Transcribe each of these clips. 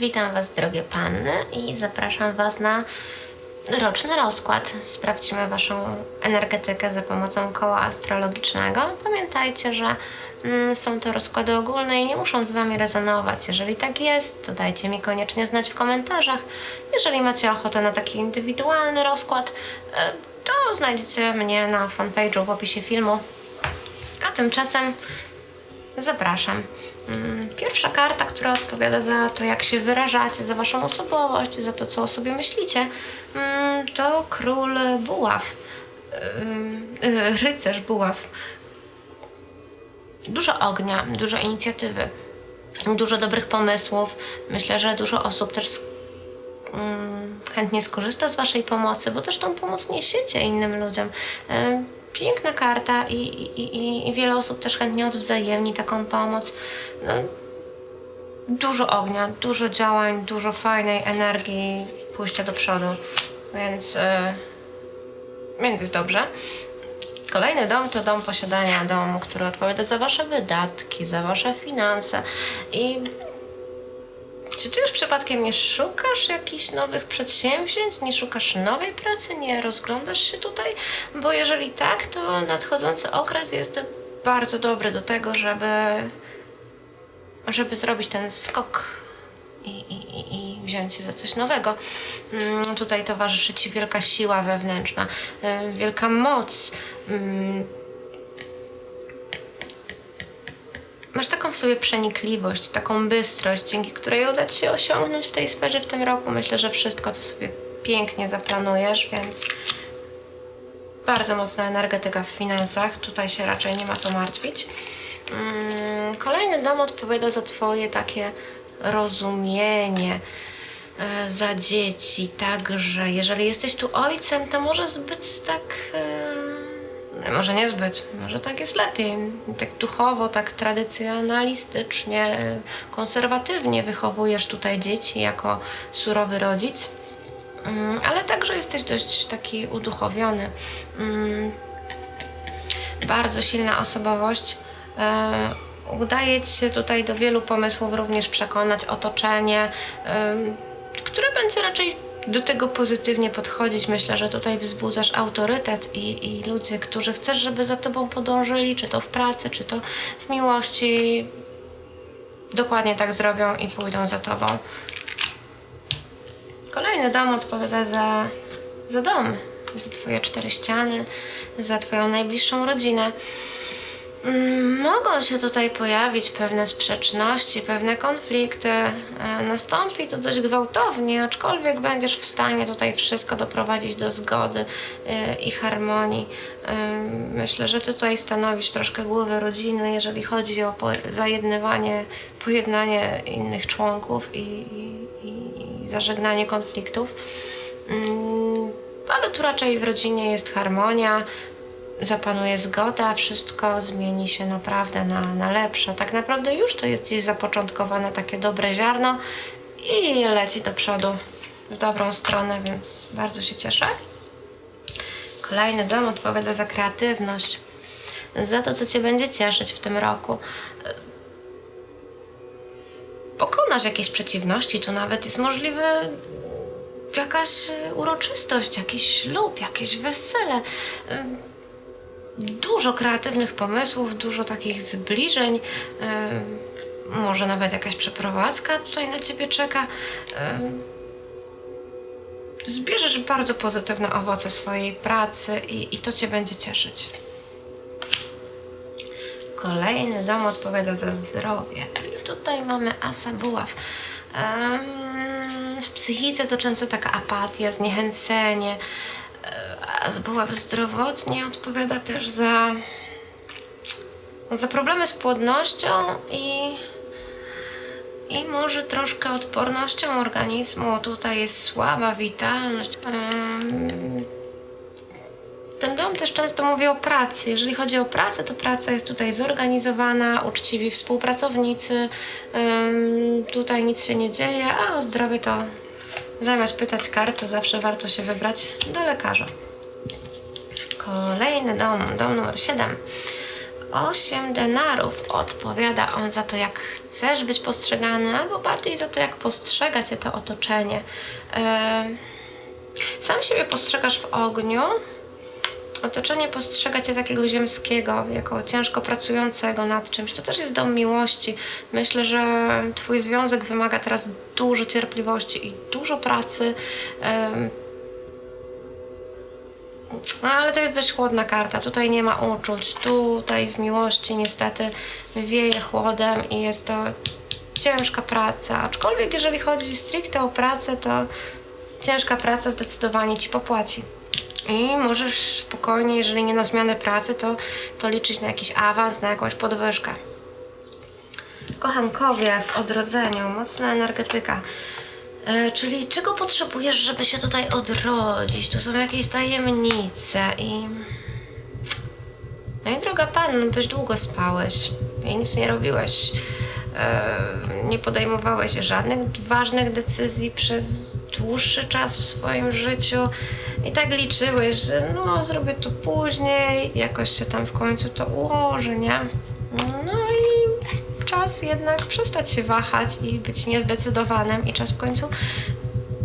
Witam Was, drogie panny, i zapraszam Was na roczny rozkład. Sprawdźmy Waszą energetykę za pomocą koła astrologicznego. Pamiętajcie, że mm, są to rozkłady ogólne i nie muszą z Wami rezonować. Jeżeli tak jest, to dajcie mi koniecznie znać w komentarzach. Jeżeli macie ochotę na taki indywidualny rozkład, e, to znajdziecie mnie na fanpage'u w opisie filmu. A tymczasem Zapraszam. Mm, Pierwsza karta, która odpowiada za to, jak się wyrażacie, za waszą osobowość, za to, co o sobie myślicie, mm, to król buław. Ym, y, Rycerz buław. Dużo ognia, dużo inicjatywy, dużo dobrych pomysłów. Myślę, że dużo osób też mm, chętnie skorzysta z Waszej pomocy, bo też tą pomoc niesiecie innym ludziom. Piękna karta i, i, i, wiele osób też chętnie odwzajemni taką pomoc. No, dużo ognia, dużo działań, dużo fajnej energii, pójścia do przodu, więc, e, więc jest dobrze. Kolejny dom to dom posiadania domu, który odpowiada za Wasze wydatki, za Wasze finanse i czy ty już przypadkiem nie szukasz jakichś nowych przedsięwzięć, nie szukasz nowej pracy, nie rozglądasz się tutaj? Bo jeżeli tak, to nadchodzący okres jest bardzo dobry do tego, żeby, żeby zrobić ten skok i, i, i- wziąć się za coś nowego. Mm, Tutaj towarzyszy ci wielka siła wewnętrzna, y, wielka moc. Masz taką w sobie przenikliwość, taką bystrość, dzięki której uda Ci się osiągnąć w tej sferze w tym roku. Myślę, że wszystko, co sobie pięknie zaplanujesz, więc bardzo mocna energetyka w finansach. Tutaj się raczej nie ma co martwić. Mm, Kolejny dom odpowiada za Twoje takie rozumienie e, za dzieci. Także jeżeli jesteś tu ojcem, to może zbyt tak. E, może nie zbyt, może tak jest lepiej. Tak duchowo, tak tradycjonalistycznie, e, konserwatywnie wychowujesz tutaj dzieci jako surowy rodzic. Mm, Ale także jesteś dość taki uduchowiony. Mm, bardzo silna osobowość. E, udaje Ci się tutaj do wielu pomysłów również przekonać otoczenie, em, które będzie raczej do tego pozytywnie podchodzić. Myślę, że tutaj wzbudzasz autorytet i, i ludzie, którzy chcesz, żeby za Tobą podążyli, czy to w pracy, czy to w miłości, dokładnie tak zrobią i pójdą za Tobą. Kolejny dom odpowiada za, za dom, za Twoje cztery ściany, za Twoją najbliższą rodzinę. Mm, Mogą się tutaj pojawić pewne sprzeczności, pewne konflikty. E, Nastąpi to dość gwałtownie, aczkolwiek będziesz w stanie tutaj wszystko doprowadzić do zgody e, i harmonii. E, Myślę, że tutaj stanowisz troszkę głowę rodziny, jeżeli chodzi o zajednywanie, pojednanie innych członków i, i, i zażegnanie konfliktów. Mm, Ale tu raczej w rodzinie jest harmonia, zapanuje zgoda, wszystko zmieni się naprawdę na, na lepsze. Tak naprawdę już to jest gdzieś zapoczątkowane takie dobre ziarno i leci do przodu w dobrą stronę, więc bardzo się cieszę. Kolejny dom odpowiada za kreatywność, za to, co Cię będzie cieszyć w tym roku. Pokonasz jakieś przeciwności, tu nawet jest możliwe jakaś uroczystość, jakiś ślub, jakieś wesele. Dużo kreatywnych pomysłów, dużo takich zbliżeń. ym, Może nawet jakaś przeprowadzka tutaj na ciebie czeka. Ym, Zbierzesz bardzo pozytywne owoce swojej pracy i, i to cię będzie cieszyć. Kolejny dom odpowiada za zdrowie. I tutaj mamy asa buław. W psychice to często taka apatia, zniechęcenie. A z buław zdrowotnie odpowiada też za, za problemy z płodnością i, i może troszkę odpornością organizmu. Tutaj jest słaba witalność. Ten dom też często mówi o pracy. Jeżeli chodzi o pracę, to praca jest tutaj zorganizowana, uczciwi współpracownicy. Tutaj nic się nie dzieje, a o zdrowie to zamiast pytać kart, to zawsze warto się wybrać do lekarza. Kolejny dom, dom numer 7. Osiem denarów odpowiada on za to, jak chcesz być postrzegany, albo bardziej za to, jak postrzega cię to otoczenie. Sam siebie postrzegasz w ogniu, otoczenie postrzega cię takiego ziemskiego, jako ciężko pracującego nad czymś. To też jest dom miłości. Myślę, że twój związek wymaga teraz dużo cierpliwości i dużo pracy. No, ale to jest dość chłodna karta. Tutaj nie ma uczuć. Tutaj w miłości niestety wieje chłodem i jest to ciężka praca. Aczkolwiek jeżeli chodzi stricte o pracę, to ciężka praca zdecydowanie ci popłaci. I możesz spokojnie, jeżeli nie na zmianę pracy, to, to liczyć na jakiś awans, na jakąś podwyżkę. Kochankowie w odrodzeniu, mocna energetyka. E, czyli czego potrzebujesz, żeby się tutaj odrodzić? Tu są jakieś tajemnice i... No i droga panno, dość długo spałeś i nic nie robiłeś. E, nie podejmowałeś żadnych ważnych decyzji przez dłuższy czas w swoim życiu i tak liczyłeś, że no zrobię to później, jakoś się tam w końcu to ułoży, nie? No czas jednak przestać się wahać i być niezdecydowanym i czas w końcu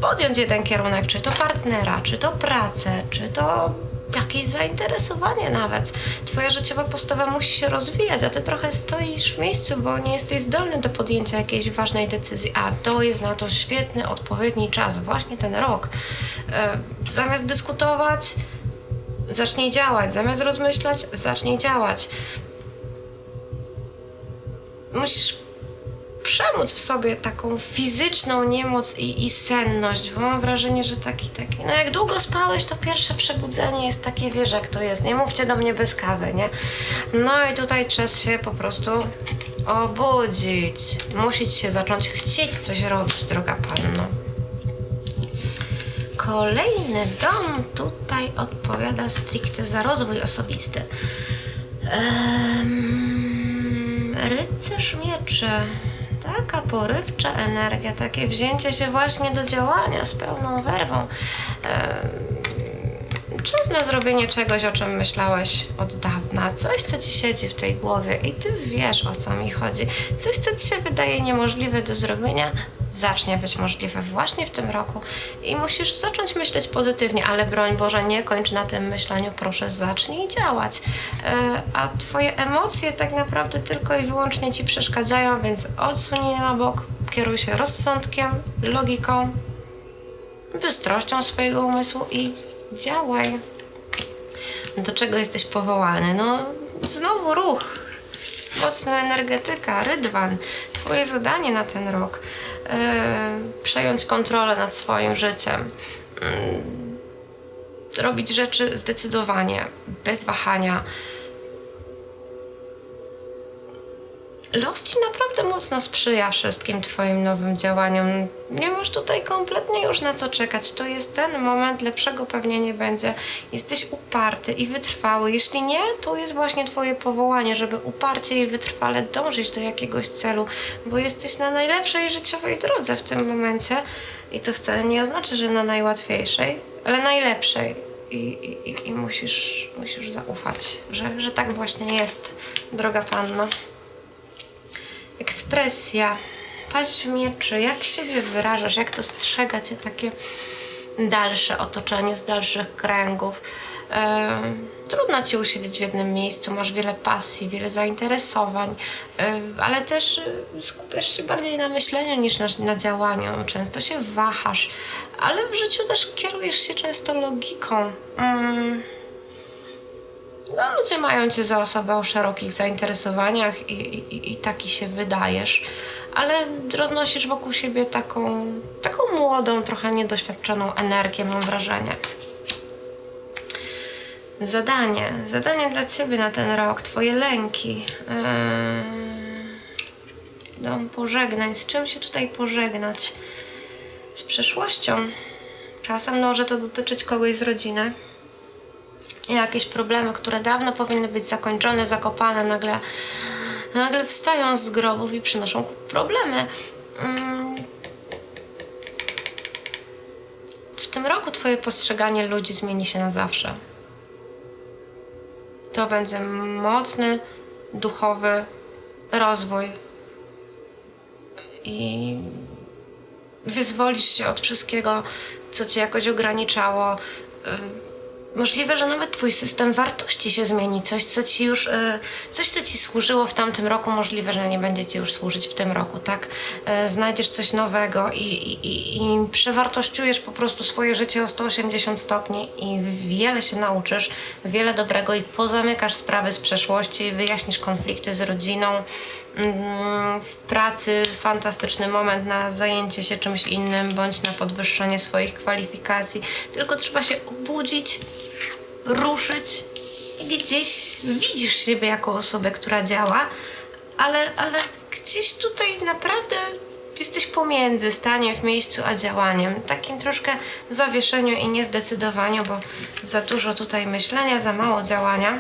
podjąć jeden kierunek, czy to partnera, czy to pracę, czy to jakieś zainteresowanie nawet. Twoja życiowa postawa musi się rozwijać, a ty trochę stoisz w miejscu, bo nie jesteś zdolny do podjęcia jakiejś ważnej decyzji, a to jest na to świetny, odpowiedni czas, właśnie ten rok. E, zamiast dyskutować, zacznij działać, zamiast rozmyślać, zacznij działać. Musisz przemóc w sobie taką fizyczną niemoc i, i senność, bo mam wrażenie, że taki, taki, no jak długo spałeś, to pierwsze przebudzenie jest takie, wiesz jak to jest, nie mówcie do mnie bez kawy, nie? No i tutaj czas się po prostu obudzić, musić się zacząć chcieć coś robić, droga panno. Kolejny dom tutaj odpowiada stricte za rozwój osobisty. Em, rycerz mieczy. Taka porywcza energia, takie wzięcie się właśnie do działania z pełną werwą. Czas na zrobienie czegoś, o czym myślałeś od dawna. Coś, co ci siedzi w tej głowie i ty wiesz, o co mi chodzi. Coś, co ci się wydaje niemożliwe do zrobienia, zacznie być możliwe właśnie w tym roku i musisz zacząć myśleć pozytywnie, ale broń Boże, nie kończ na tym myśleniu, proszę zacznij działać. E, a twoje emocje tak naprawdę tylko i wyłącznie ci przeszkadzają, więc odsuń je na bok, kieruj się rozsądkiem, logiką, bystrością swojego umysłu i działaj. Do czego jesteś powołany? No, znowu ruch. Mocna energetyka, rydwan. Twoje zadanie na ten rok. e, przejąć kontrolę nad swoim życiem. Mm, robić rzeczy zdecydowanie, bez wahania. Los ci naprawdę mocno sprzyja wszystkim Twoim nowym działaniom. Nie masz tutaj kompletnie już na co czekać. To jest ten moment, lepszego pewnie nie będzie. Jesteś uparty i wytrwały. Jeśli nie, to jest właśnie Twoje powołanie, żeby uparcie i wytrwale dążyć do jakiegoś celu, bo jesteś na najlepszej życiowej drodze w tym momencie. I to wcale nie oznacza, że na najłatwiejszej, ale najlepszej. I, i, i- musisz, musisz zaufać, że, że tak właśnie jest, droga panno. Ekspresja, paść mieczy, jak siebie wyrażasz, jak dostrzega cię takie dalsze otoczenie z dalszych kręgów. Em, trudno ci usiedzieć w jednym miejscu, masz wiele pasji, wiele zainteresowań, em, ale też y, skupiasz się bardziej na myśleniu niż na, na działaniu. Często się wahasz, ale w życiu też kierujesz się często logiką. Mm. No, ludzie mają cię za osobę o szerokich zainteresowaniach i, i, i taki się wydajesz, ale roznosisz wokół siebie taką, taką młodą, trochę niedoświadczoną energię, mam wrażenie. Zadanie, zadanie dla ciebie na ten rok, twoje lęki. Yy... Dom pożegnań, z czym się tutaj pożegnać? Z przeszłością. Czasem może to dotyczyć kogoś z rodziny jakieś problemy, które dawno powinny być zakończone, zakopane, nagle, nagle wstają z grobów i przynoszą problemy. Mm. W tym roku Twoje postrzeganie ludzi zmieni się na zawsze. To będzie mocny, duchowy rozwój i wyzwolisz się od wszystkiego, co cię jakoś ograniczało. Możliwe, że nawet twój system wartości się zmieni. Coś, co ci już, y, coś, co ci służyło w tamtym roku, możliwe, że nie będzie ci już służyć w tym roku, tak? Y, Znajdziesz coś nowego i, i, i- i przewartościujesz po prostu swoje życie o 180 stopni i wiele się nauczysz, wiele dobrego i pozamykasz sprawy z przeszłości, wyjaśnisz konflikty z rodziną. Mm, W pracy fantastyczny moment na zajęcie się czymś innym bądź na podwyższenie swoich kwalifikacji. Tylko trzeba się obudzić, ruszyć i gdzieś widzisz siebie jako osobę, która działa, ale, ale gdzieś tutaj naprawdę jesteś pomiędzy staniem w miejscu a działaniem. Takim troszkę zawieszeniu i niezdecydowaniu, bo za dużo tutaj myślenia, za mało działania.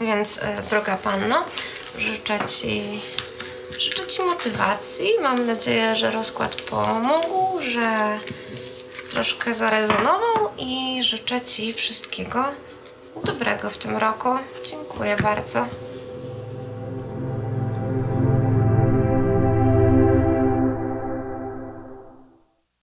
Więc e, droga panno, życzę ci, życzę ci motywacji. Mam nadzieję, że rozkład pomógł, że troszkę zarezonował i życzę ci wszystkiego dobrego w tym roku. Dziękuję bardzo.